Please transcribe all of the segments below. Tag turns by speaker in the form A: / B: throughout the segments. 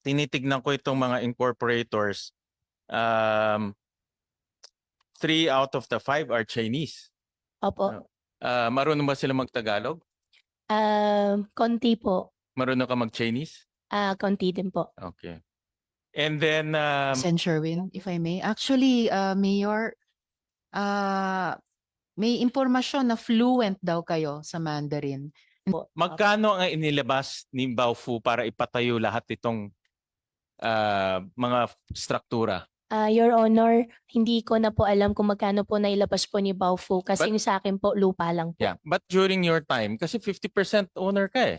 A: tinitignan ko itong mga incorporators, um, three out of the five are Chinese.
B: Opo.
A: Ah, marunong ba sila magtagalog?
B: Um, konti po.
A: Marunong ka mag-Chinese?
B: Ah, konti din po.
A: Okay. And then, um,
C: Sen Sherwin, if I may. Actually, uh, Mayor, uh, may impormasyon na fluent daw kayo sa Mandarin.
A: magkano ang inilabas ni Baofu para ipatayo lahat itong ah, mga struktura?
B: Ah, Your Honor, hindi ko na po alam kung magkano po nailabas po ni Baofu kasi
A: But-
B: yung sa akin po lupa lang po.
A: Yeah. But during your time, kasi 50% owner ka eh.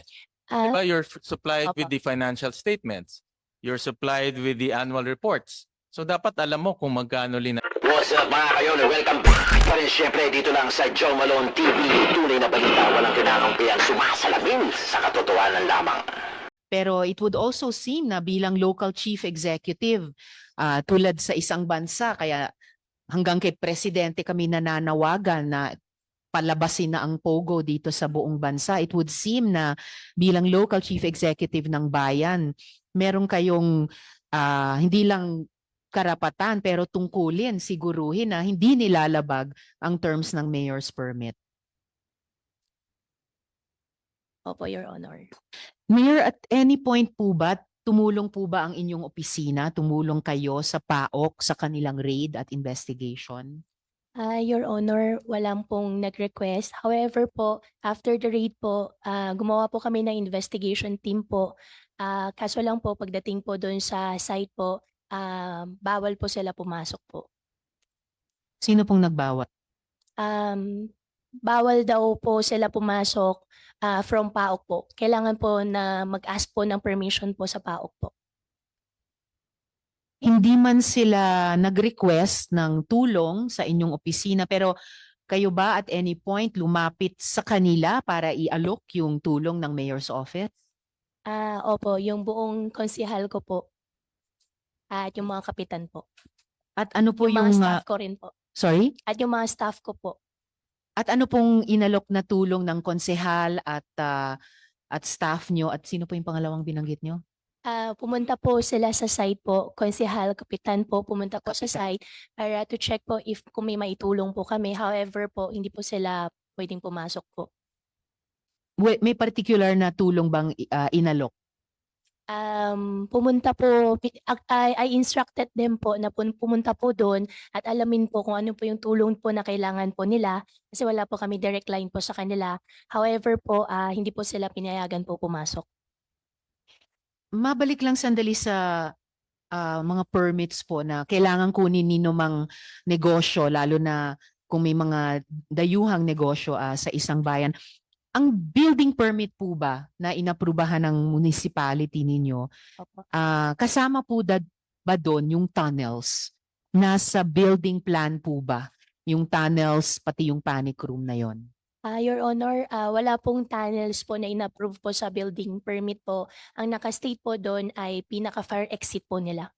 B: Ah,
A: Diba? You're f- supplied with
B: Opo.
A: the financial statements. You're supplied with the annual reports. So dapat alam mo kung magkano lina.
D: What's up mga kayon? Welcome back pa rin syempre dito lang sa Joe Malone TV. Tunay na balita, walang kinakangpihan, sumasalamin sa katotohanan lamang.
C: Pero it would also seem na bilang local chief executive, ah, tulad sa isang bansa, kaya hanggang kay presidente kami nananawagan na palabasin na ang pogo dito sa buong bansa. It would seem na bilang local chief executive ng bayan, meron kayong ah, hindi lang karapatan pero tungkulin siguruhin na hindi nilalabag ang terms ng mayor's permit.
B: Opo, Your Honor.
C: Mayor, at any point po ba, tumulong po ba ang inyong opisina? Tumulong kayo sa PAOK sa kanilang raid at investigation?
B: Ah, Your Honor, walang pong nag-request. However po, after the raid po, ah, gumawa po kami ng investigation team po. Ah, kaso lang po, pagdating po doon sa site po, ah, bawal po sila pumasok po.
C: Sino pong nagbawat?
B: Um, bawal daw po sila pumasok ah, from PAOK po. Kailangan po na mag-ask po ng permission po sa PAOK po.
C: Hindi man sila nag-request ng tulong sa inyong opisina pero kayo ba at any point lumapit sa kanila para i-alok yung tulong ng mayor's office?
B: Ah, opo, yung buong konsihal ko po. At yung mga kapitan po.
C: At ano po
B: Yung,
C: yung,
B: mga
C: ah,
B: staff ko rin po.
C: sorry?
B: At yung mga staff ko po.
C: At ano pong inalok na tulong ng konsehal at ah, at staff nyo at sino po yung pangalawang binanggit nyo?
B: Ah, pumunta po sila sa site po, konsihal, kapitan po, pumunta po sa site para to check po if kung may maitulong po kami. However po, hindi po sila pwedeng pumasok po.
C: Wa- May particular na tulong bang ah, inalok?
B: Um, pumunta po, I, I instructed them po na pumunta po doon at alamin po kung ano po yung tulong po na kailangan po nila kasi wala po kami direct line po sa kanila. However po, ah, hindi po sila pinayagan po pumasok.
C: Mabalik lang sandali sa ah, mga permits po na kailangan kunin nino mang negosyo lalo na kung may mga dayuhang negosyo ah, sa isang bayan. Ang building permit po ba na inaprubahan ng municipality ninyo, ah, kasama po da, ba doon yung tunnels? Nasa building plan po ba yung tunnels pati yung panic room na yon?
B: Ah, Your Honor, ah, wala pong tunnels po na inapprove po sa building permit po. Ang nakastate po doon ay pinaka-fire exit po nila.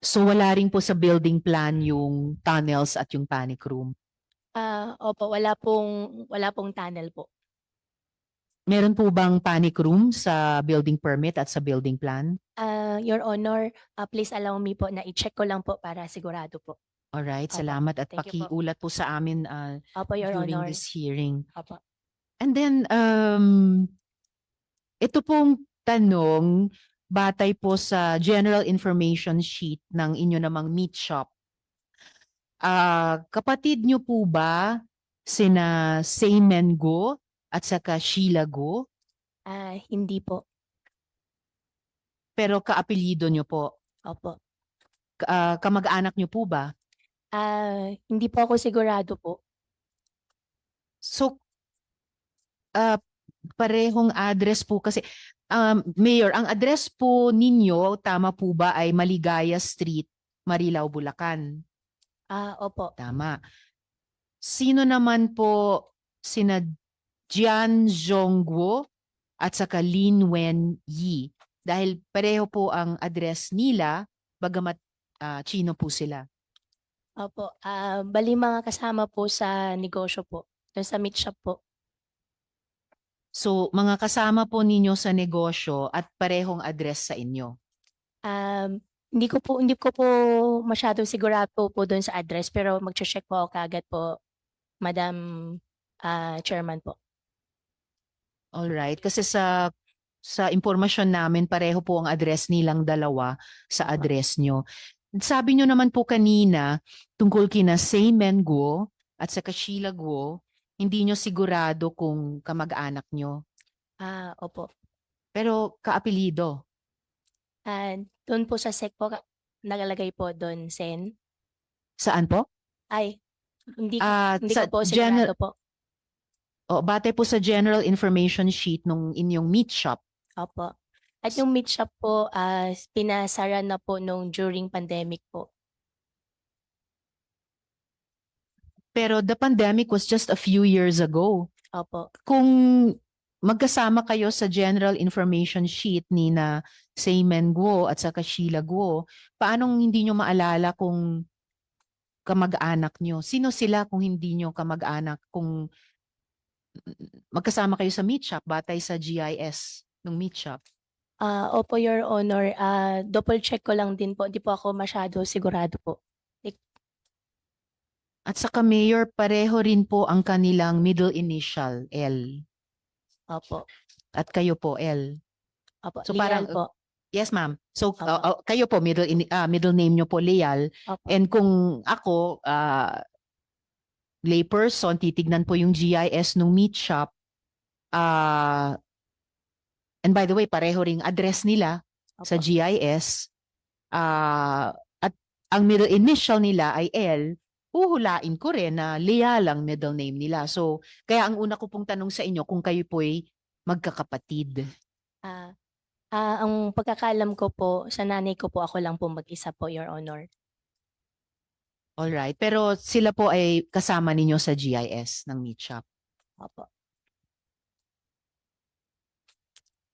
C: So wala rin po sa building plan yung tunnels at yung panic room.
B: Ah, opo, wala pong wala pong tunnel po.
C: Meron po bang panic room sa building permit at sa building plan?
B: Ah, Your Honor, ah, please allow me po na i-check ko lang po para sigurado po.
C: Alright,
B: Opo.
C: salamat at
B: Thank you po.
C: pakiulat po sa amin uh,
B: Opo, Your
C: during
B: Honor.
C: this hearing.
B: Opo.
C: And then, um, ito pong tanong, batay po sa general information sheet ng inyo namang meat shop. Ah, kapatid nyo po ba sina Seymen Go at saka Sheila Go?
B: Ah, hindi po.
C: Pero kaapelyido nyo po.
B: Opo.
C: Ka- ah, kamag-anak nyo po ba?
B: Ah, hindi po ako sigurado po.
C: So, ah, parehong address po kasi, um, Mayor, ang address po ninyo, tama po ba, ay Maligaya Street, Marilao, Bulacan?
B: Ah, opo.
C: Tama. Sino naman po sina Jian Zhongguo at saka Lin Wen Yi? Dahil pareho po ang address nila, bagamat ah, Chino po sila.
B: Opo. Ah, bali mga kasama po sa negosyo po. Doon sa meat shop po.
C: So, mga kasama po ninyo sa negosyo at parehong address sa inyo.
B: Um, hindi ko po hindi ko po masyado sigurado po doon sa address pero magche-check po ako kaagad po Madam ah, Chairman po.
C: All right, kasi sa sa impormasyon namin pareho po ang address nilang dalawa sa address nyo. Sabi nyo naman po kanina tungkol kina Seymen Guo at sa Sheila Guo, hindi nyo sigurado kung kamag-anak nyo.
B: Ah, opo.
C: Pero kaapelido.
B: And doon po sa SEC po nakalagay po doon Sen.
C: Saan po?
B: Ay, hindi ko,
C: Ah,
B: hindi
C: sa
B: ko po
C: general,
B: sigurado po.
C: oh, bate po sa general information sheet nung inyong meat shop.
B: Opo. At yung meat shop po, ah, pinasara na po nung during pandemic po.
C: Pero the pandemic was just a few years ago.
B: Opo.
C: kung magkasama kayo sa general information sheet ni na Seymen Guo at saka Sheila Guo, paanong hindi nyo maalala kung kamag-anak nyo? Sino sila kung hindi nyo kamag-anak? Kung magkasama kayo sa meat shop, batay sa GIS ng meat shop.
B: Ah, opo, Your Honor. Ah, double check ko lang din po. Hindi po ako masyado sigurado po.
C: At saka mayor, pareho rin po ang kanilang middle initial, L.
B: Opo.
C: At kayo po, L.
B: Opo.
C: So parang,
B: po.
C: Yes, ma'am. So,
B: Opo.
C: uh, uh, kayo po, middle, in, ah, middle name nyo po, Leal.
B: Opo.
C: And kung ako, ah, layperson, titignan po yung GIS ng meat shop. ah and by the way, pareho ring address nila sa
B: Opo.
C: GIS. ah at ang middle initial nila ay L. Uhulain ko rin na Leal ang middle name nila. So, kaya ang una ko pong tanong sa inyo kung kayo po'y magkakapatid.
B: Ah, ah, ang pagkakalam ko po, sa nanay ko po, ako lang po mag-isa po, Your Honor.
C: Alright. Pero sila po ay kasama ninyo sa GIS ng meat shop.
B: Opo.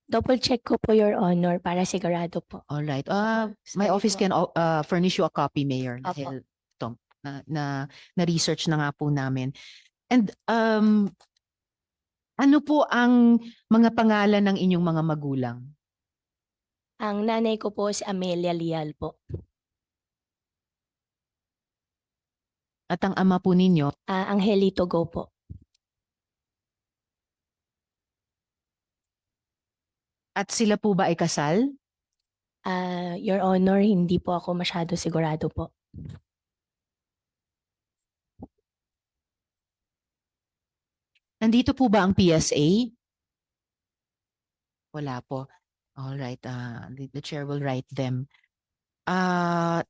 B: Double check ko po, Your Honor, para sigurado po.
C: All right. Uh, my
B: Sorry
C: office can uh, furnish you a copy, Mayor.
B: Opo.
C: Dahil na, na, na-research na nga po namin. And um, ano po ang mga pangalan ng inyong mga magulang?
B: Ang nanay ko po si Amelia Lial po.
C: At ang ama po ninyo?
B: Ah, Angelito Go po.
C: At sila po ba ay kasal?
B: Ah, Your Honor, hindi po ako masyado sigurado po.
C: Nandito po ba ang PSA? Wala po. All right. Uh, the, chair will write them. Ah,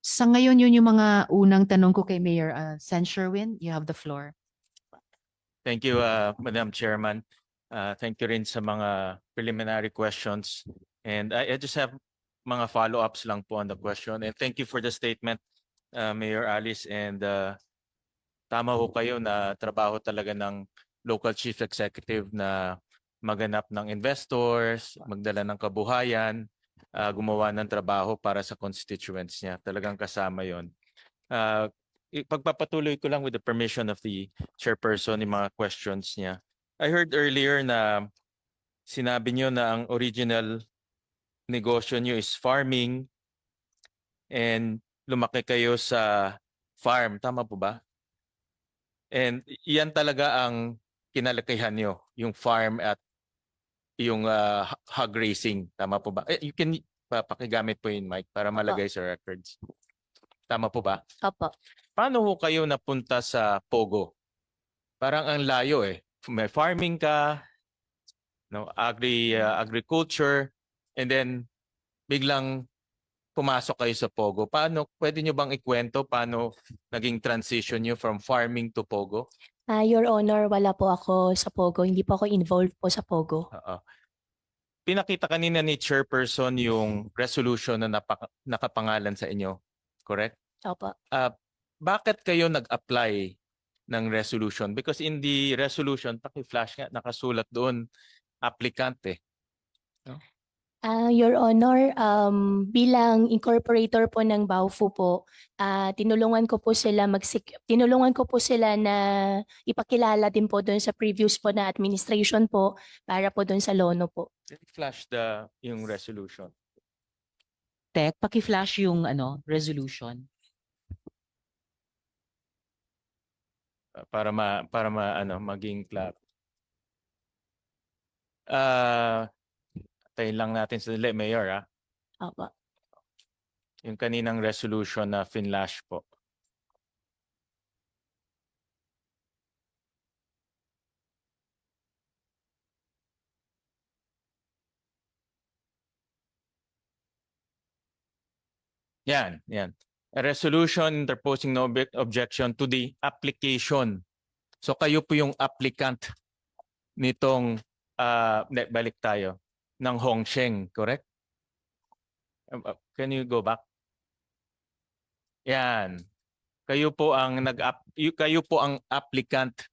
C: sa ngayon yun yung mga unang tanong ko kay Mayor uh, San Sherwin. You have the floor.
A: Thank you, uh, Madam Chairman. Uh, thank you rin sa mga preliminary questions. And I, I just have mga follow-ups lang po on the question. And thank you for the statement, uh, Mayor Alice. And uh, tama ho kayo na trabaho talaga ng local chief executive na maganap ng investors, magdala ng kabuhayan, uh, gumawa ng trabaho para sa constituents niya. Talagang kasama yon. Uh, i- pagpapatuloy ko lang with the permission of the chairperson yung mga questions niya. I heard earlier na sinabi niyo na ang original negosyo niyo is farming and lumaki kayo sa farm. Tama po ba? And yan talaga ang kinalakihan niyo, yung farm at yung uh, hog racing. Tama po ba? Eh, you can pa- pakigamit po yun, Mike, para malagay sa records. Tama po ba?
B: Opo.
A: paano ho kayo napunta sa Pogo? Parang ang layo eh. May farming ka, no, agri uh, agriculture and then biglang pumasok kayo sa Pogo. Paano pwede niyo bang ikwento paano naging transition niyo from farming to Pogo?
B: Ah, Your Honor, wala po ako sa Pogo. Hindi po ako involved po sa Pogo.
A: Oo. Pinakita kanina ni chairperson yung resolution na napaka- nakapangalan sa inyo. Correct?
B: Opo.
A: bakit kayo nag-apply ng resolution? Because in the resolution, paki-flash nga, nakasulat doon, applicant eh.
B: Ah, Your Honor, um, bilang incorporator po ng Baofu po, ah, tinulungan ko po sila mag tinulungan ko po sila na ipakilala din po doon sa previous po na administration po para po doon sa lono po.
A: Flash the yung resolution.
C: Tek, paki-flash yung ano, resolution.
A: uh, para ma para ma ano maging clap. Ah, tayo lang natin sa Mayor ah.
B: Opo.
A: Yung kaninang resolution na finlash po. Yan, yan. A resolution interposing no object- objection to the application. So kayo po yung applicant nitong ah, ne- balik tayo ng Hongsheng, correct? Um, uh, Can you go back? Yan. Kayo po ang nag kayo po ang applicant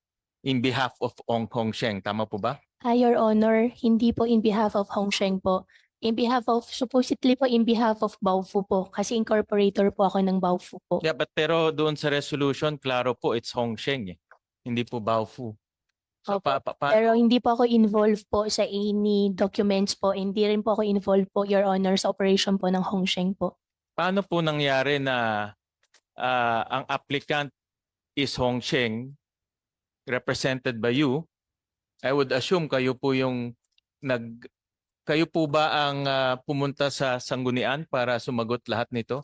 A: in behalf of Ong Hongsheng, tama po ba?
B: Ah, Your Honor, hindi po in behalf of Hongsheng po. In behalf of, supposedly po in behalf of Baofu po. Kasi incorporator po ako ng Baofu po.
A: Yeah, but pero doon sa resolution, klaro po it's Hongsheng eh. Hindi po Baofu. So
B: Opo.
A: pa, pa, pa-
B: Pero hindi po ako involved po sa any documents po. Hindi rin po ako involved po, Your Honor, sa operation po ng Hongsheng po.
A: paano po nangyari na ah, ang applicant is Hongsheng represented by you? I would assume kayo po yung nag kayo po ba ang ah, pumunta sa sanggunian para sumagot lahat nito?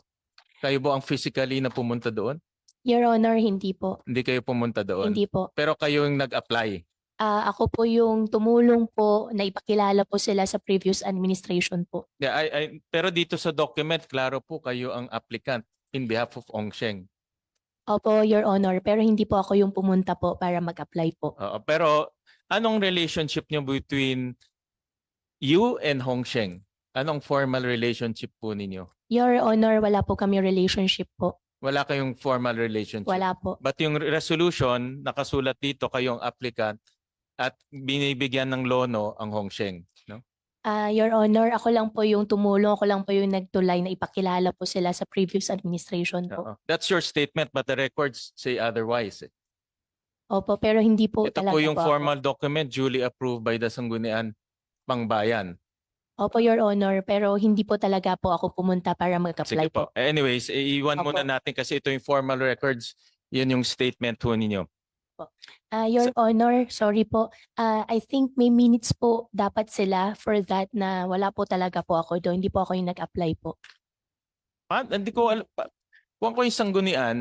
A: Kayo po ang physically na pumunta doon?
B: Your Honor, hindi po.
A: Hindi kayo pumunta doon.
B: Hindi po.
A: Pero kayo yung nag-apply.
B: Ah, ako po yung tumulong po na ipakilala po sila sa previous administration po.
A: Yeah, I, I, pero dito sa document, klaro po kayo ang applicant in behalf of Hongsheng.
B: Opo, Your Honor, pero hindi po ako yung pumunta po para mag-apply po.
A: Oo, pero anong relationship niyo between you and Hongsheng? Anong formal relationship po ninyo?
B: Your Honor, wala po kami relationship po.
A: Wala kayong formal relationship.
B: Wala po.
A: But yung resolution, nakasulat dito kayong applicant at binibigyan ng lono ang Hongsheng. No?
B: Ah, Your Honor, ako lang po yung tumulong, ako lang po yung nagtulay na ipakilala po sila sa previous administration po.
A: Oo. That's your statement but the records say otherwise. eh.
B: Opo, pero hindi po
A: Ito
B: talaga
A: po yung
B: po ako.
A: formal document duly approved by the Sanggunian Pangbayan.
B: Opo, Your Honor, pero hindi po talaga po ako pumunta para mag-apply
A: Sige po.
B: po.
A: Anyways, iiwan
B: Opo.
A: muna natin kasi ito yung formal records. Yun yung statement po ninyo.
B: Ah, Your Honor, sorry po. Ah, I think may minutes po dapat sila for that na wala po talaga po ako doon. Hindi po ako yung nag-apply po.
A: Pa, hindi ko alam. Pa, kung ako yung sanggunian,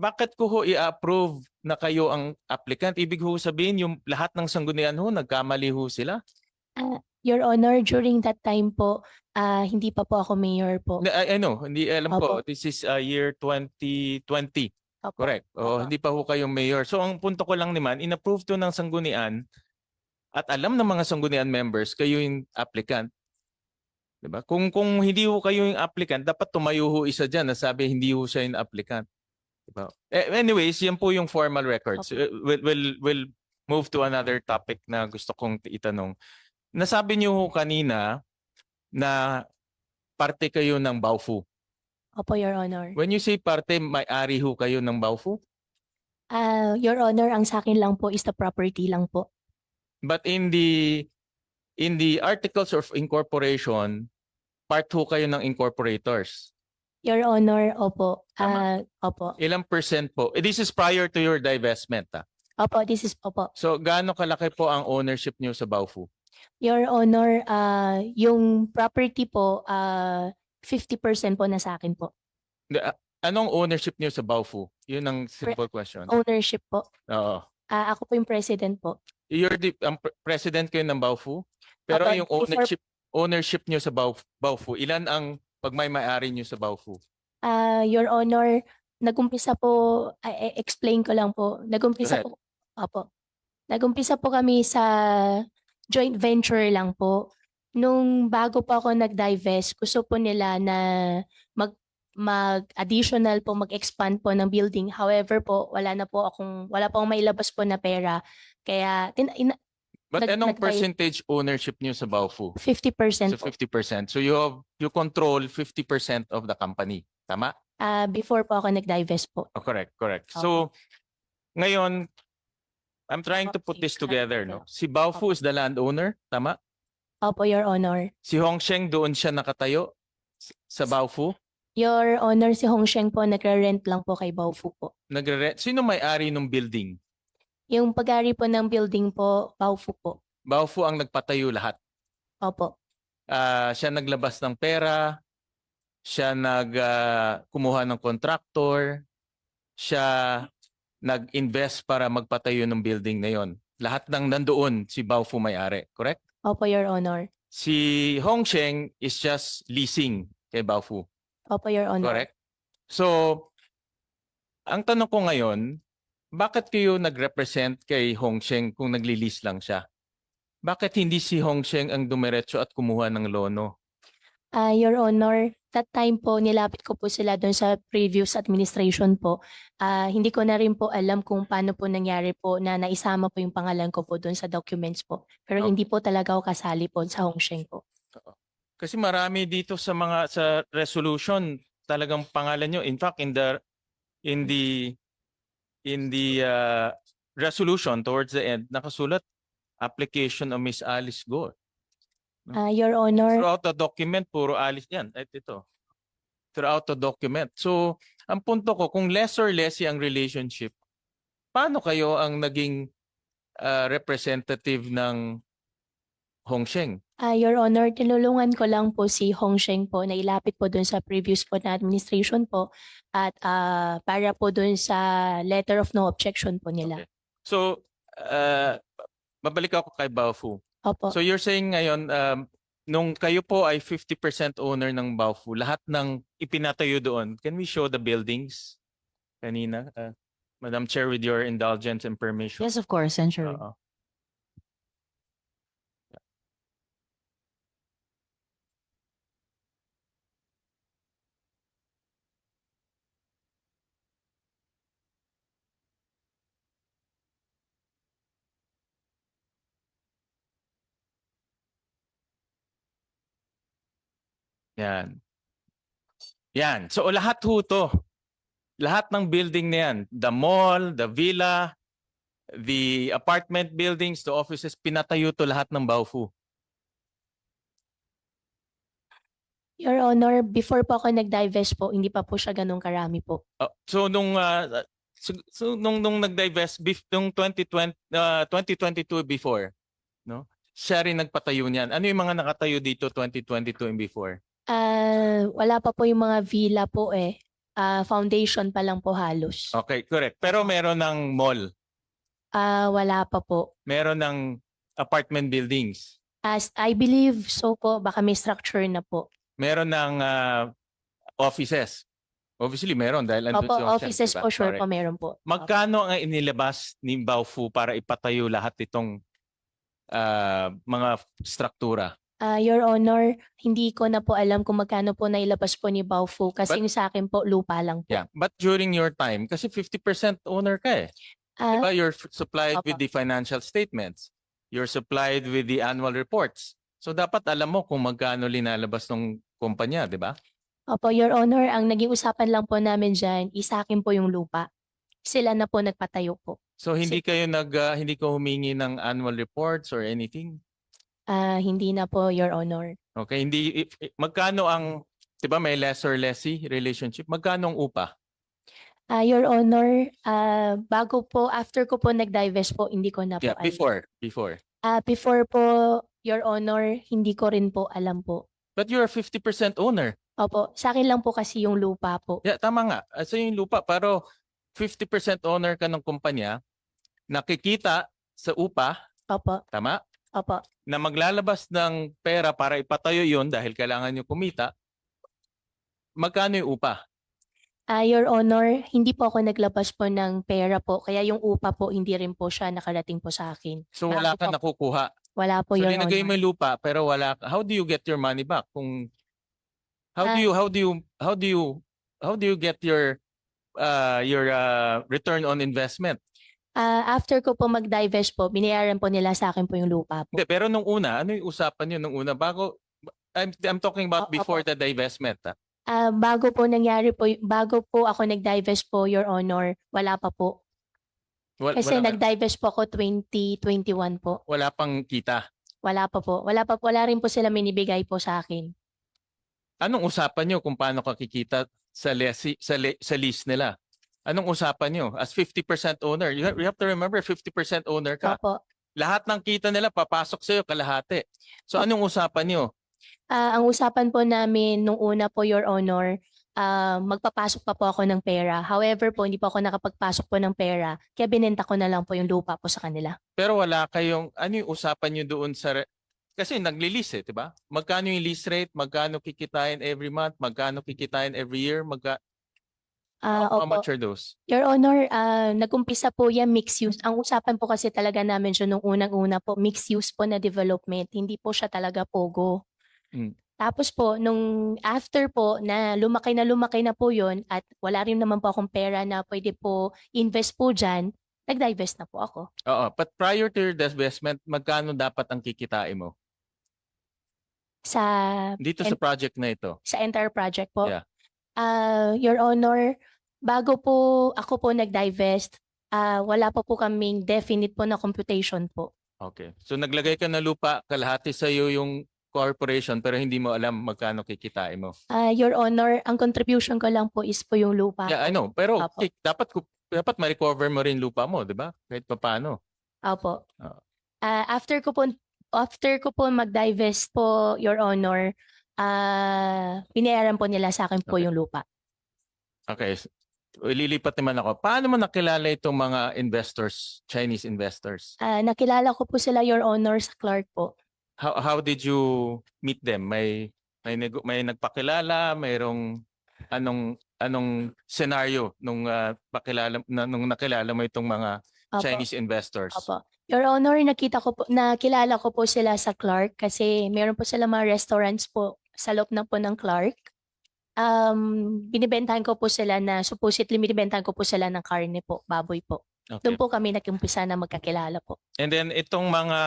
A: bakit ko ho i-approve na kayo ang applicant? Ibig ho sabihin yung lahat ng sanggunian ho, nagkamali ho sila?
B: Your Honor, during that time po, ah, hindi pa po ako mayor po.
A: I, I know, hindi alam ko.
B: Opo.
A: This is uh, year 2020.
B: Opo.
A: Correct. O,
B: Opo.
A: hindi pa ho kayong mayor. So ang punto ko lang naman, in-approve to ng sanggunian at alam ng mga sanggunian members, kayo yung applicant. Diba? Kung kung hindi ho kayo yung applicant, dapat tumayo ho isa diyan na sabi hindi ho siya yung applicant. Diba? Eh, anyways, yan po yung formal records.
B: Opo.
A: Uh, We'll, we'll, we'll move to another topic na gusto kong itanong. Nasabi niyo ho kanina na parte kayo ng Baofu.
B: Opo, Your Honor.
A: When you say parte, may-ari ho kayo ng Baofu?
B: Ah, Your Honor, ang sa akin lang po is the property lang po.
A: But in the in the articles of incorporation, part ho kayo ng incorporators.
B: Your Honor, opo. Ah, opo.
A: Ilang percent po? Eh, this is prior to your divestment. Ah.
B: Opo, this is opo.
A: So gaano kalaki po ang ownership niyo sa Baofu?
B: Your Honor, ah, yung property po, ah, 50% po na sa akin po.
A: Anong ownership niyo sa Baofu? Yun ang simple question.
B: Ownership po.
A: Oo.
B: Ah, ako po yung president po.
A: You're the ang pre- president kayo ng Baofu, pero
B: Opo,
A: yung
B: before-
A: ownership ownership niyo sa Baofu, Baofu, ilan ang pagmay-may-ari niyo sa Baofu?
B: Ah, Your Honor, nagumpisa po, I- I- explain ko lang po. Nagumpisa
A: Go
B: po, opo. Nagumpisa po kami sa joint venture lang po. Nung bago pa ako nag-divest, gusto po nila na mag mag-additional po, mag-expand po ng building. However po, wala na po akong, wala po akong mailabas po na pera. Kaya tin, ina-
A: But
B: Nag-
A: anong
B: nagtay-
A: percentage ownership niyo sa Baofu?
B: 50%
A: So
B: po.
A: 50%. So you have, you control 50% of the company. Tama?
B: Ah, before po ako nag-divest po.
A: Oh, correct, correct.
B: Opo.
A: So ngayon, I'm trying to put this together, no? Si Baofu is the landowner, tama?
B: Opo, Your Honor.
A: Si Hongsheng doon siya nakatayo sa Baofu.
B: Your Honor, si Hong Sheng po, nagre-rent lang po kay Baofu po.
A: Nagre Sino may-ari ng building?
B: Yung pag-ari po ng building po, Baofu po.
A: Baofu ang nagpatayo lahat.
B: Opo.
A: Ah, siya naglabas ng pera, siya nag ah, kumuha ng contractor, siya nag-invest para magpatayo ng building na yon. Lahat ng nandoon si Baofu may-ari, correct?
B: Opo, Your Honor.
A: Si Hongsheng is just leasing kay Baofu,
B: Opo, Your Honor.
A: correct? So, ang tanong ko ngayon, bakit kayo nag-represent kay Hongsheng kung nagli-lease lang siya? Bakit hindi si Hongsheng ang dumiretso at kumuha ng lono?
B: Ah, Your Honor, that time po nilapit ko po sila doon sa previous administration po. Ah, hindi ko na rin po alam kung paano po nangyari po na naisama po yung pangalan ko po doon sa documents po. Pero
A: Okay.
B: hindi po talaga ako kasali po sa Hong Sheng po.
A: Kasi marami dito sa mga sa resolution talagang pangalan nyo. In fact, in the in the in the uh, resolution towards the end nakasulat application of Miss Alice Go.
B: Ah, Your Honor,
A: Throughout the document puro Alice yan. At ito. Throughout the document. So, ang punto ko kung less or less ang relationship, paano kayo ang naging uh, representative ng Hongsheng?
B: ah, Your Honor, tinulungan ko lang po si Hong Sheng po na ilapit po doon sa previous po na administration po at ah, para po doon sa letter of no objection po nila.
A: Okay. So, uh, babalik ako kay Baofu.
B: Opo.
A: So you're saying ngayon, um, nung kayo po ay 50% owner ng Baofu, lahat ng ipinatayo doon, can we show the buildings kanina? Uh, Madam Chair, with your indulgence and permission.
C: Yes, of course, Senator.
A: Oo. Yan. Yan. So lahat ho to. Lahat ng building na yan, the mall, the villa, the apartment buildings, the offices, pinatayo to lahat ng Baofu.
B: Your Honor, before po ako nag-divest po, hindi pa po siya ganun karami po.
A: Oh, so nung uh, so, so nung nung nag-divest bef- nung 2020 uh, 2022 before, no? Siya rin nagpatayo niyan. Ano yung mga nakatayo dito 2022 and before?
B: Ah, wala pa po yung mga villa po eh. Ah, foundation pa lang po halos.
A: Okay, correct. Pero meron ng mall,
B: Ah, wala pa po.
A: meron ng apartment buildings,
B: As I believe so po, baka may structure na po.
A: meron ng uh, offices. Obviously meron dahil andun
B: Opo,
A: si Hong
B: offices
A: diba?
B: po sure
A: Correct.
B: po meron po.
A: Magkano ang inilabas ni Baofu para ipatayo lahat itong ah, mga struktura?
B: Ah, Your Honor, hindi ko na po alam kung magkano po nailabas po ni Baofu kasi
A: But-
B: yung sa akin po lupa lang po.
A: Yeah, but during your time, kasi 50% owner ka eh.
B: Ah,
A: Diba? You're f- supplied with
B: Opo.
A: the financial statements. You're supplied with the annual reports. So dapat alam mo kung magkano linalabas ng kumpanya, di ba?
B: Opo, Your Honor, ang naging usapan lang po namin dyan, isa akin po yung lupa. Sila na po nagpatayo po.
A: So hindi kayo nag ah, hindi ko humingi ng annual reports or anything.
B: Ah, hindi na po, Your Honor.
A: Okay, hindi if- magkano ang 'di ba may lessor lessee relationship? Magkano ang upa?
B: Ah, Your Honor, ah, bago po, after ko po nag-divest po, hindi ko na po
A: Yeah,
B: alam.
A: before, before.
B: Ah, before po, Your Honor, hindi ko rin po alam po.
A: But you're a 50% owner.
B: Opo, sa akin lang po kasi yung lupa po.
A: Yeah, tama nga. Ah, Sa yung lupa, pero 50% owner ka ng kumpanya, nakikita sa upa,
B: Opo,
A: tama?
B: Opo.
A: Na maglalabas ng pera para ipatayo yon dahil kailangan nyo kumita, magkano yung upa?
B: Ah, Your Honor, hindi po ako naglabas po ng pera po, kaya yung upa po, hindi rin po siya nakarating po sa akin.
A: So wala ka
B: po-
A: nakukuha.
B: Wala po,
A: So
B: Your
A: linagay mo
B: Honor.
A: yung lupa pero wala ka- how do you get your money back kung how do
B: Ah.
A: you how do you how do you how do you get your uh your uh, return on investment
B: Ah, after ko po mag-divest po, binayaran po nila sa akin po yung lupa po.
A: Hindi, pero nung una, ano yung usapan niyo nung una? Bago, I'm, I'm talking about
B: O-
A: before
B: opo.
A: the divestment. ah.
B: Ah, bago po nangyari po, y- bago po ako nag-divest po, Your Honor, wala pa po.
A: Wal-
B: Kasi
A: wala,
B: nag-divest po ako 2021 po.
A: wala pang kita.
B: Wala pa po. Wala pa wala rin po sila minibigay po sa akin.
A: Anong usapan niyo kung paano ka kikita sa, lesi, sa, le- sa lease nila? Anong usapan niyo? As 50% owner, you have, you have to remember 50% owner ka.
B: Opo.
A: Lahat ng kita nila papasok sa'yo kalahati. So anong usapan niyo?
B: Ah, ang usapan po namin nung una po, Your Honor, ah, magpapasok pa po ako ng pera. However po, hindi po ako nakapagpasok po ng pera. Kaya binenta ko na lang po yung lupa po sa kanila.
A: Pero wala kayong, ano yung usapan niyo doon sa, re- kasi nagli-lease eh, di ba? Magkano yung lease rate? Magkano kikitain every month? Magkano kikitain every year? Magka,
B: Ah,
A: how, how
B: opo.
A: much are those?
B: Your Honor, ah, nag-umpisa po yan mixed use. Ang usapan po kasi talaga namin siya nung unang-una po, mixed use po na development. Hindi po siya talaga pogo.
A: Mm.
B: Tapos po, nung after po na lumaki na lumaki na po yon at wala rin naman po akong pera na pwede po invest po dyan, nag-divest na po ako.
A: Oo, but prior to your divestment, magkano dapat ang kikitain mo?
B: Sa,
A: Dito
B: And-
A: sa project na ito.
B: sa entire project po.
A: Yeah.
B: Ah, Your Honor, bago po ako po nag-divest, ah, wala pa po kaming definite po na computation po.
A: Okay. So naglagay ka ng lupa, kalahati sa iyo yung corporation pero hindi mo alam magkano kikitain mo.
B: Ah, Your Honor, ang contribution ko lang po is po yung lupa.
A: Yeah, I know. Pero
B: Apo.
A: kik- dapat ku- dapat ma-recover mo rin lupa mo, 'di ba? Kahit papaano.
B: Opo.
A: Oo.
B: Ah, after ko po after ko po mag-divest po, Your Honor, ah binayaran po nila sa akin po
A: Okay.
B: yung lupa.
A: Okay. s- Ililipat naman ako. Paano mo nakilala itong mga investors, Chinese investors?
B: Ah, nakilala ko po sila, Your Honor, sa Clark po.
A: How how did you meet them? May may nego- may nagpakilala, mayroong anong anong scenario nung ah, pakilala na, nung nakilala mo itong mga
B: Opo.
A: Chinese investors?
B: Opo. Your Honor, nakita ko po, nakilala ko po sila sa Clark kasi meron po sila mga restaurants po sa loob na po ng Clark. Um, binibentahan ko po sila na, supposedly binibentahan ko po sila ng karne po, baboy po.
A: Okay.
B: Doon po kami nag-umpisa na magkakilala po.
A: And then itong mga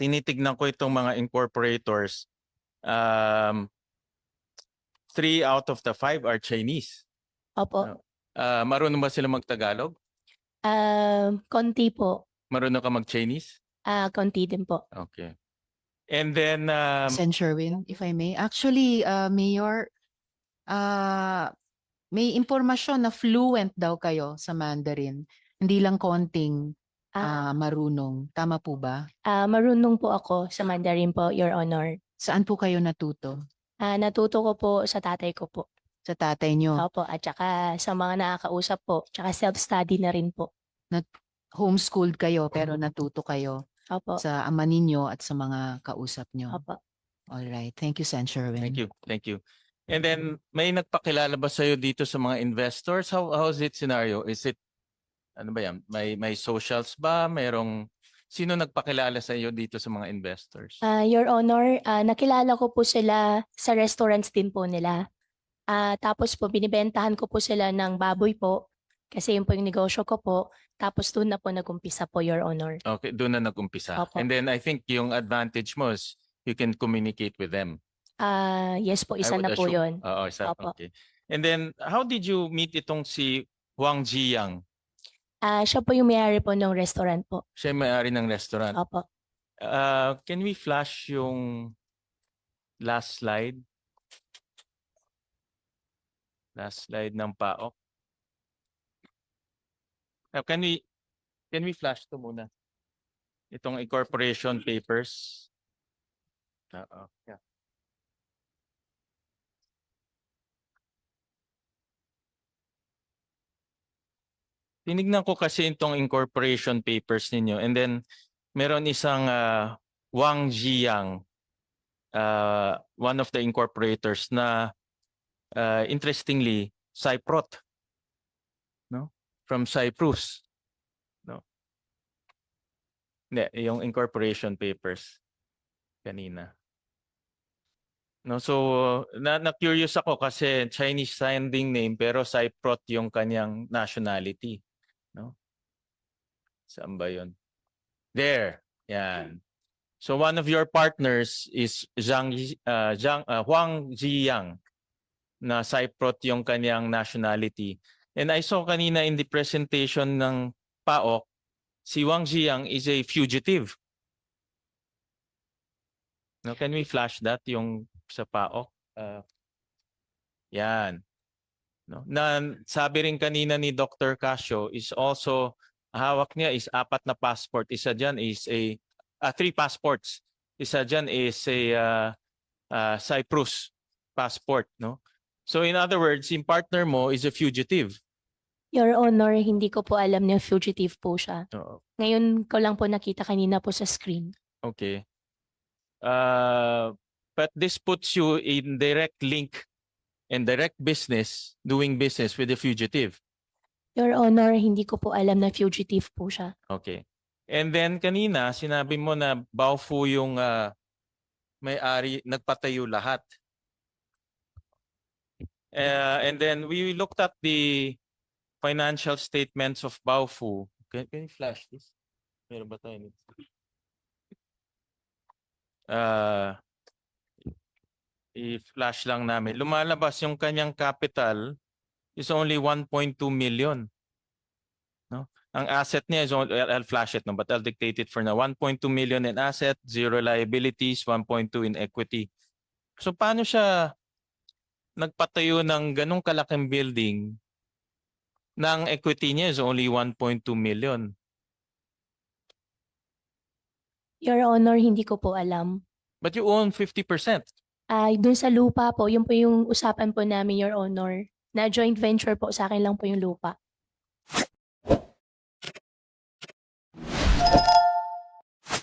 A: tinitignan ko itong mga incorporators, um, three out of the five are Chinese.
B: Opo.
A: Ah, marunong ba sila magtagalog?
B: Um, konti po.
A: Marunong ka mag-Chinese?
B: Ah, konti din po.
A: Okay. And then, um,
C: Sen. Sherwin, if I may. Actually, uh, Mayor, uh, may impormasyon na fluent daw kayo sa Mandarin. Hindi lang konting
B: Ah,
C: ah, marunong. Tama po ba?
B: ah, marunong po ako sa Mandarin po, Your Honor.
C: Saan po kayo natuto?
B: Ah, natuto ko po sa tatay ko po.
C: Sa tatay nyo?
B: Opo, at saka sa mga nakakausap po, tsaka self-study na rin po.
C: Homeschooled kayo pero natuto kayo
B: Opo.
C: sa ama ninyo at sa mga kausap nyo.
B: Opo.
C: All right. Thank you, Sen. Sherwin.
A: thank you, thank you. And then, may nagpakilala ba sa'yo dito sa mga investors? How, how is it scenario? Is it, ano ba yan? May, may socials ba? Mayroong, sino nagpakilala sa iyo dito sa mga investors?
B: Ah, Your Honor, ah, nakilala ko po sila sa restaurants din po nila. Ah, tapos po, binibentahan ko po sila ng baboy po. Kasi yun po yung negosyo ko po. Tapos doon na po nag-umpisa po, Your Honor.
A: Okay, doon na nag-umpisa.
B: Opo.
A: And then I think yung advantage mo is you can communicate with them.
B: Ah, yes po,
A: I
B: isa
A: would
B: na po
A: assume.
B: yun.
A: Oo, isa.
B: Opo.
A: Okay. And then how did you meet itong si Wang Jiyang?
B: Ah, siya po yung may-ari po ng restaurant po.
A: Siya yung may-ari ng restaurant.
B: Opo.
A: Uh, can we flash yung last slide? Last slide ng PAOK. Uh, can we can we flash to muna? Itong incorporation papers. Oo. Yeah. Tinignan ko kasi itong incorporation papers ninyo and then meron isang ah, Wang Jiang, uh, one of the incorporators na uh, interestingly Cyprot, no? From Cyprus, no? Hindi, yung incorporation papers kanina. No, so na, na curious ako kasi Chinese sounding name pero Cyprot yung kanyang nationality? Saan ba yun? There. Yan. So one of your partners is Zhang, uh, Zhang, uh, Huang Ziyang na Cypriot yung kanyang nationality. And I saw kanina in the presentation ng PAOK, si Wang Ziyang is a fugitive. No, can we flash that yung sa PAOK? Uh, yan. No? Na sabi rin kanina ni Dr. Casio is also hawak niya is apat na passport. Isa diyan is a ah, three passports. Isa diyan is a uh, uh, Cyprus passport, no? So in other words, yung partner mo is a fugitive.
B: Your Honor, hindi ko po alam na fugitive po siya.
A: Oo.
B: Ngayon ko lang po nakita kanina po sa screen.
A: Okay. Uh, but this puts you in direct link and direct business, doing business with the fugitive.
B: Your Honor, hindi ko po alam na fugitive po siya.
A: Okay. And then kanina, sinabi mo na Baofu yung ah, may-ari, nagpatayo lahat. Uh, and then we looked at the financial statements of Baofu. Can, can you flash this? Meron ba tayo nito? Uh, i-flash lang namin. Lumalabas yung kanyang capital is only 1.2 million. Ang asset niya is only, I'll flash it no, but I'll dictate it for now. 1.2 million in asset, zero liabilities, 1.2 in equity. So paano siya nagpatayo ng ganong kalaking building ng equity niya is only 1.2 million?
B: Your Honor, hindi ko po alam.
A: But you own 50%.
B: Ay, dun sa lupa po, yun po yung usapan po namin, Your Honor. Na joint venture po, sa akin lang po yung lupa.